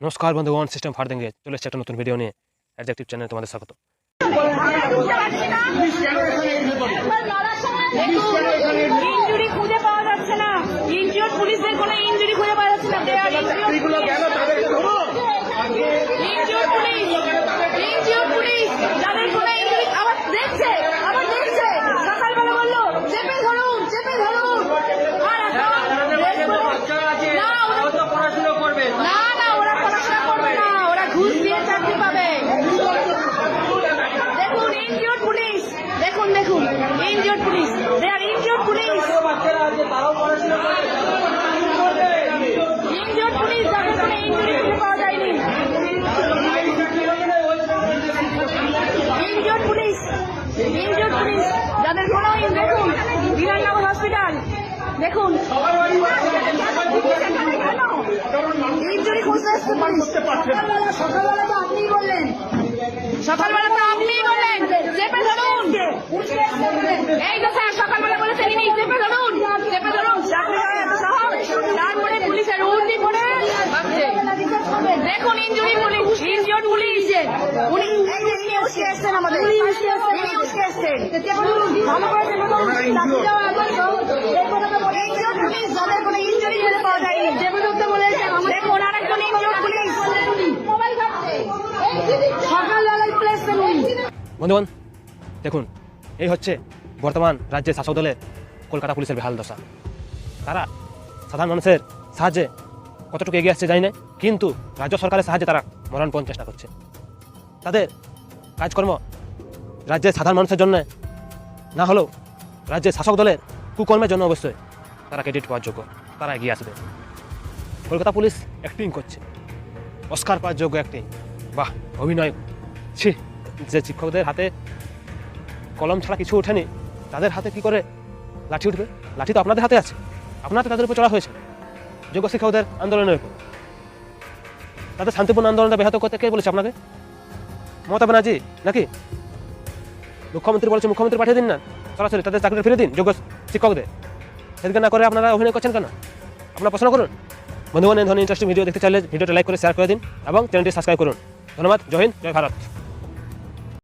নমস্কার বন্ধুগণ system fur দেঙ্গে চলে এসেছে একটা নতুন ভিডিও নিয়ে। অ্যাডজেক্টিভ চ্যানেলে তোমাদের স্বাগত। ইনজুরি খুঁজে পাওয়া যাচ্ছে না। ইনজিওর পুলিশদের কোনো ইঞ্জুরি খুঁজে পাওয়া যাচ্ছে না They are injured. Injured police injured police যাদের কোনো ইনজুরি আবার দেখছে আবার দেখছে সকালবেলা বলল চেপে ধরুন চেপে ধরুন আর এখন না ওরা না না ওরা পড়াশোনা করবে না ওরা ঘুষ দিয়ে চাকরি পাবে দেখুন ইনজিওর পুলিশ দেখুন দেখুন injured police they are injured police injured police যাদের কোনো ইনজুরি খুঁজে পাওয়া যায়নি ইনজিওর পুলিশ ইনজিওর পুলিশ যাদের দেখুন বিধাননগর হসপিটাল দেখুন। খুঁজতে পুলিশ। সকালবেলা তো আপনিই বললেন। সকালবেলা তো আপনিই বললেন। চেপে ধরুন। এই তো স্যার সকালবেলা বলেছেন ইনি। চেপে ধরুন। চেপে ধরুন। চাকরি তারপরে পুলিশের উর্দি ভাবছে দেখুন ইনজুরি পুলিশ ইনজিওর পুলিশ। উনি ইনি উসকে এসছেন আমাদের। ইনি উসকে এসছেন ভালো করে চেপে যাদের কোনো খুঁজে পাওয়া যায়নি। ধরতে বলেছেন দেখুন পুলিশ। সকালবেলায় বন্ধুগণ দেখুন এই হচ্ছে বর্তমান রাজ্যের শাসক দলের কলকাতা পুলিশের বেহাল দশা। তারা সাধারণ মানুষের সাহায্যে কতটুকু এগিয়ে আসছে জানি না কিন্তু রাজ্য সরকারের সাহায্যে তারা মরণপণ চেষ্টা করছে। তাদের কাজকর্ম রাজ্যের সাধারণ মানুষের জন্য না হলেও রাজ্যের শাসক দলের কুকর্মের জন্য অবশ্যই তারা ক্রেডিট পাওয়ার যোগ্য, তারা এগিয়ে আসবে। কলকাতা পুলিশ অ্যাক্টিং করছে। অস্কার পাওয়ার যোগ্য অ্যাক্টিং বাহ, অভিনয়। ছি, যে শিক্ষকদের হাতে কলম ছাড়া কিছু ওঠেনি, তাদের হাতে কি করে লাঠি উঠবে? লাঠি তো আপনাদের হাতে আছে। আপনার তো তাদের উপর চড়া হয়েছে যোগ্য শিক্ষকদের আন্দোলনের উপর। তাদের শান্তিপূর্ণ আন্দোলনটা ব্যাহত করতে কে বলেছে আপনাকে? মমতা ব্যানার্জি, নাকি? মুখ্যমন্ত্রী বলছে, মুখ্যমন্ত্রী পাঠিয়ে দিন না। সরাসরি তাদের চাকরি ফিরে দিন, যোগ্য শিক্ষকদের। সেদিকে না করে আপনারা অভিনয় করছেন কেন? আপনারা প্রশ্ন করুন। বন্ধুগণ, এই ধরনের ইন্টারেস্টিং ভিডিও দেখতে চাইলে ভিডিওটা লাইক করে শেয়ার করে দিন এবং চ্যানেলটি সাবস্ক্রাইব করুন। ধন্যবাদ, জয় হিন্দ, জয় ভারত।